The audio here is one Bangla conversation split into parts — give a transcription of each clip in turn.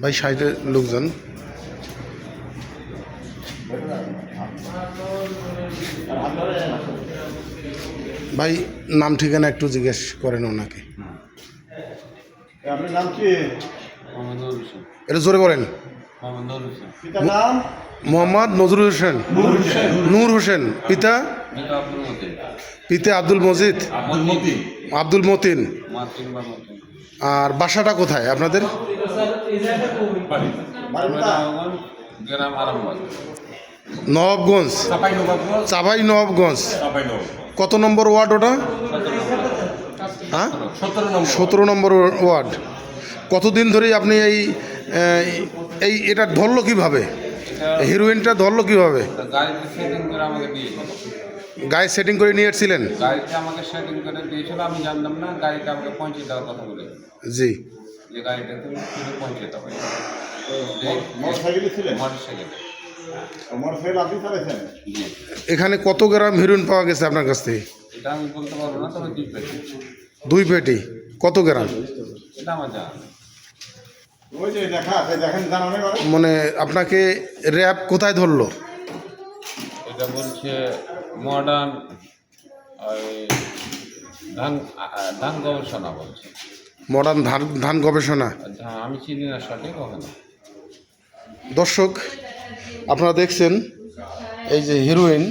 ভাই সাইডে লোকজন। ভাই নাম ঠিকানা একটু জিজ্ঞেস করেন ওনাকে। আপনার নাম কি? মোহাম্মদ হোসেন। এটা জোরে বলেন। মোহাম্মদ হোসেন। পিতার নাম? মোহাম্মদ নজরুল হোসেন। নূর হোসেন। পিতা? পিতা আব্দুল মজিদ। আব্দুল মতিন। আর বাসাটা কোথায় আপনাদের? নবাবগঞ্জ। চাপাই নবাবগঞ্জ। কত নম্বর ওয়ার্ড ওটা? হ্যাঁ সতেরো নম্বর ওয়ার্ড। কতদিন ধরেই আপনি এই এই এটা ধরলো কীভাবে? হিরোইনটা ধরলো কীভাবে? গাড়িতে সেটিং করে গায়ে সেটিং করে নিয়ে এসেছিলেন? গাড়িতে আমাকে সেটিং করে দিয়েছিল আমি জানতাম না গাড়িটা আমাকে পৌঁছে দেওয়ার কথা বলে। জি। যে গাড়িটা তুমি ফিরে পৌঁছে এখানে কত গ্রাম হিরোইন পাওয়া গেছে আপনার কাছ থেকে? এটা আমি বলতে পারব না তবে দুই পেটি। দুই পেটি? কত গ্রাম? এটা আমার জানা মানে আপনাকে র্যাব কোথায় ধরলো? এটা বলছে মডার্ন ওই ধান ধান গবেষণা বলছে। মডার্ন ধান ধান গবেষণা? আমি চিনি না সঠিক ওখানে দর্শক আপনারা দেখছেন এই যে হিরোইন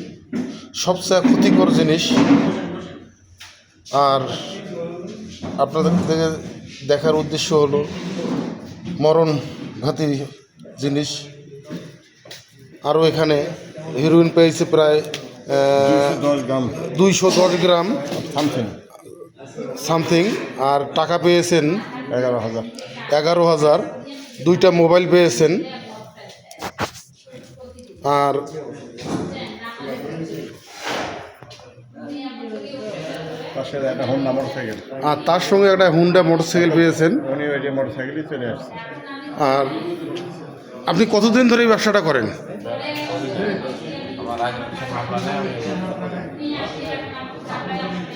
সবচেয়ে ক্ষতিকর জিনিস আর আপনাদের থেকে দেখার উদ্দেশ্য হলো মরণ ঘাতি জিনিস। আরও এখানে হিরোইন পেয়েছে প্রায় দুইশো দশ গ্রাম। সামথিং সামথিং আর টাকা পেয়েছেন? এগারো হাজার। এগারো হাজার। দুইটা মোবাইল পেয়েছেন। আর আর তার সঙ্গে একটা হুন্ডা মোটরসাইকেল পেয়েছেন। আর আপনি কতদিন ধরে এই ব্যবসাটা করেন?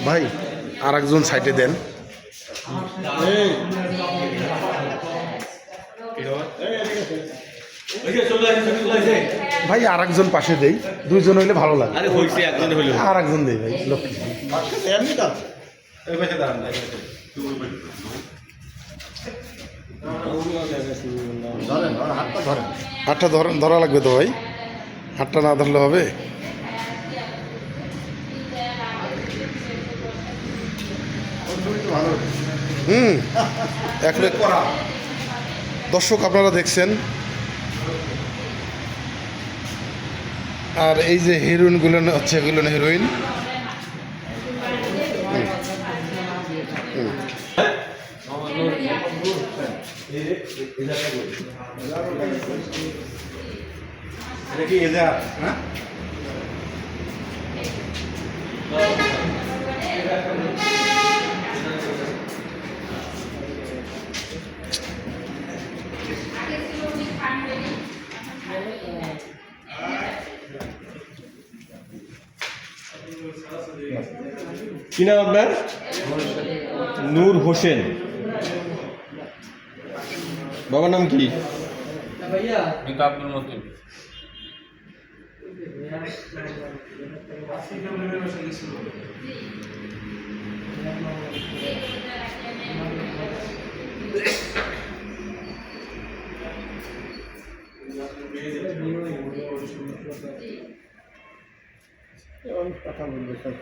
ভাই আর একজন সাইডে দেন। ভাই আর একজন পাশে দেই। দুইজন হইলে ভালো লাগে। আরে একজন দেই ভাই হাতটা ধরেন ধরা লাগবে তো ভাই। হাতটা না ধরলে হবে? হুম, এক দর্শক আপনারা দেখছেন। আর এই যে হিরোইনগুলো হচ্ছে এগুলো হিরোইন। এটা হ্যাঁ? কি নাম আপনার? নূর হোসেন। বাবার নাম কি? পিতা আব্দুল মতিন কথা বলবে সব